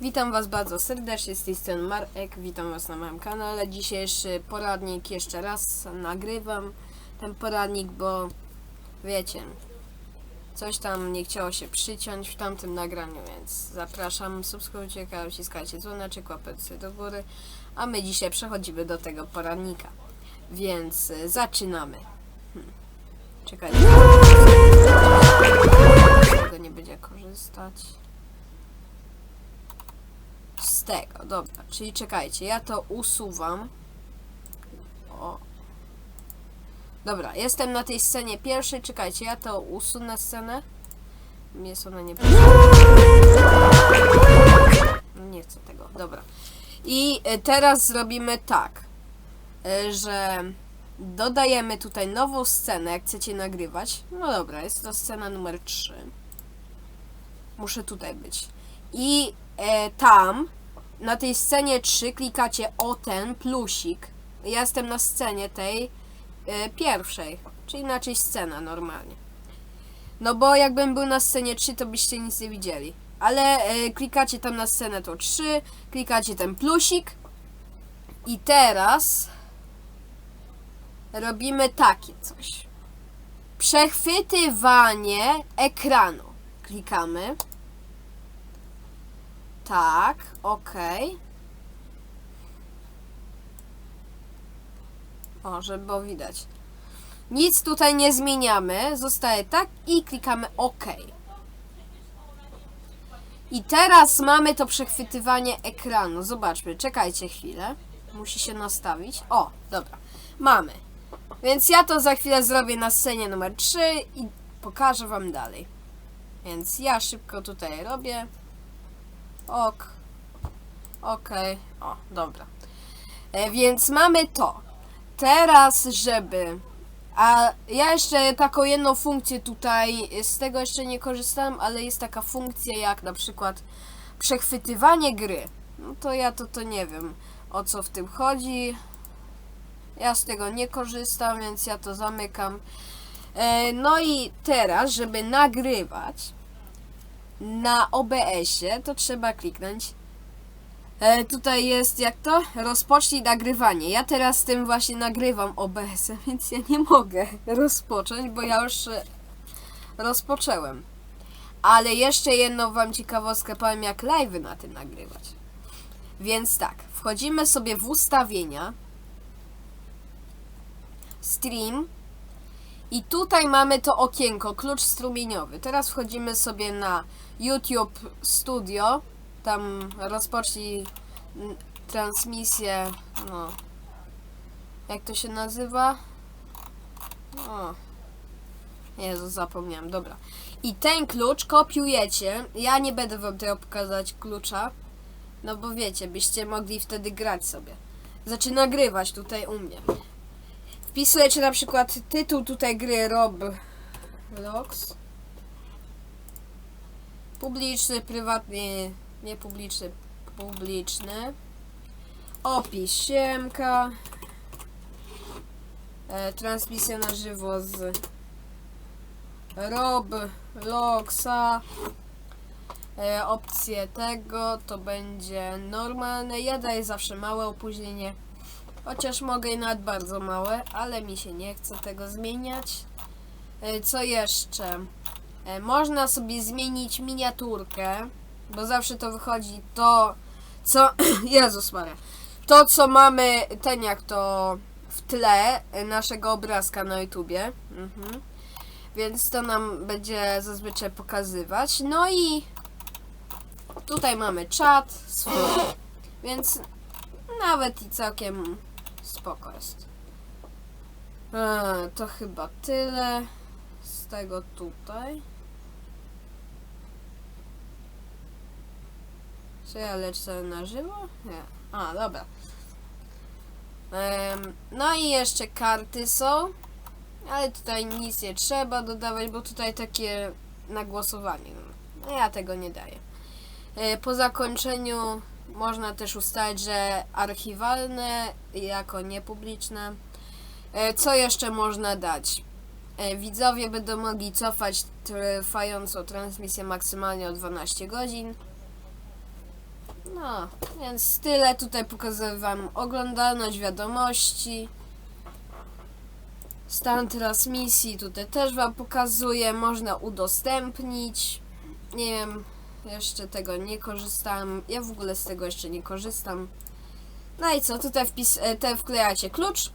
Witam Was bardzo serdecznie, z tej strony Marek, witam Was na moim kanale. Dzisiejszy poradnik jeszcze raz nagrywam ten poradnik, bo wiecie, coś tam nie chciało się przyciąć w tamtym nagraniu, więc zapraszam, subskrybujcie kanał, wciskajcie dzwoneczek, łapeczkę do góry, a my dzisiaj przechodzimy do tego poradnika. Więc y, zaczynamy. Hmm. Czekajcie. Tego nie będzie korzystać tego, dobra, czyli czekajcie, ja to usuwam. O. Dobra, jestem na tej scenie pierwszej, czekajcie, ja to usunę scenę. Jest ona nie Nie chcę tego, dobra. I e, teraz zrobimy tak, e, że dodajemy tutaj nową scenę, jak chcecie nagrywać. No dobra, jest to scena numer 3. Muszę tutaj być. I e, tam, na tej scenie 3 klikacie o ten plusik. Ja jestem na scenie tej e, pierwszej, czyli inaczej scena normalnie. No bo jakbym był na scenie 3, to byście nic nie widzieli. Ale e, klikacie tam na scenę to 3, klikacie ten plusik i teraz robimy takie coś. Przechwytywanie ekranu. Klikamy. Tak, okej. O, żeby widać. Nic tutaj nie zmieniamy, zostaje tak i klikamy OK. I teraz mamy to przechwytywanie ekranu. Zobaczmy, czekajcie chwilę. Musi się nastawić. O, dobra. Mamy. Więc ja to za chwilę zrobię na scenie numer 3 i pokażę wam dalej. Więc ja szybko tutaj robię. Ok. Okej. O, dobra. E, więc mamy to. Teraz, żeby. A ja jeszcze taką jedną funkcję tutaj, z tego jeszcze nie korzystałem, ale jest taka funkcja jak na przykład przechwytywanie gry. No to ja to, to nie wiem o co w tym chodzi. Ja z tego nie korzystam, więc ja to zamykam. E, no i teraz, żeby nagrywać, na OBS-ie, to trzeba kliknąć. E, tutaj jest jak to? Rozpocznij nagrywanie. Ja teraz tym właśnie nagrywam OBS-em, więc ja nie mogę rozpocząć, bo ja już e, rozpoczęłem. Ale jeszcze jedną wam ciekawostkę powiem, jak live na tym nagrywać. Więc tak, wchodzimy sobie w ustawienia. Stream. I tutaj mamy to okienko, klucz strumieniowy. Teraz wchodzimy sobie na YouTube Studio. Tam rozpocznij transmisję. No. Jak to się nazywa? O. Jezu, zapomniałem. Dobra. I ten klucz kopiujecie. Ja nie będę wam tego pokazać klucza. No bo wiecie, byście mogli wtedy grać sobie. Znaczy nagrywać tutaj u mnie. Wpisujecie na przykład tytuł tutaj gry Rob Lox. Publiczny, prywatny, niepubliczny, publiczny. Opis siemka. E, transmisja na żywo z Rob Loxa. E, opcje tego to będzie normalne. Ja daję zawsze małe opóźnienie. Chociaż mogę i nawet bardzo małe, ale mi się nie chce tego zmieniać. E, Co jeszcze? E, Można sobie zmienić miniaturkę, bo zawsze to wychodzi to, co... Jezus Maria. To, co mamy, ten jak to w tle naszego obrazka na YouTubie. Mhm. Więc to nam będzie zazwyczaj pokazywać. No i tutaj mamy czat swój. Więc nawet i całkiem spoko jest. To chyba tyle z tego tutaj. Czy ja lecę na żywo? Nie. A, dobra. No i jeszcze karty są. Ale tutaj nic nie trzeba dodawać, bo tutaj takie na głosowanie. No ja tego nie daję. E, Po zakończeniu można też ustalić, że archiwalne jako niepubliczne. E, Co jeszcze można dać? E, Widzowie będą mogli cofać trwającą transmisję maksymalnie o 12 godzin. No, więc tyle. Tutaj pokazuję wam oglądalność wiadomości. Stan transmisji tutaj też wam pokazuję. Można udostępnić. Nie wiem, jeszcze tego nie korzystam. Ja w ogóle z tego jeszcze nie korzystam. No i co, tutaj wpis, e, te wklejacie klucz.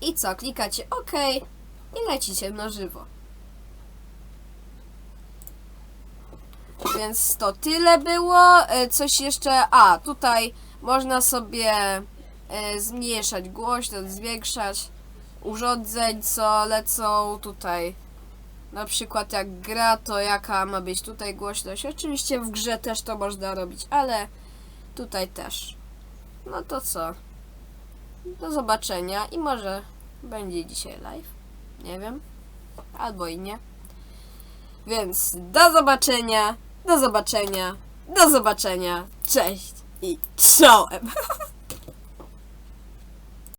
I co, klikacie OK i lecicie na żywo. Więc to tyle było. E, Coś jeszcze. A, tutaj można sobie e, zmniejszać głośność, zwiększać urządzeń, co lecą tutaj. Na przykład jak gra, to jaka ma być tutaj głośność. Oczywiście w grze też to można robić, ale tutaj też. No to co? Do zobaczenia i może będzie dzisiaj live. Nie wiem. Albo i nie. Więc do zobaczenia, do zobaczenia, do zobaczenia. Cześć i czołem.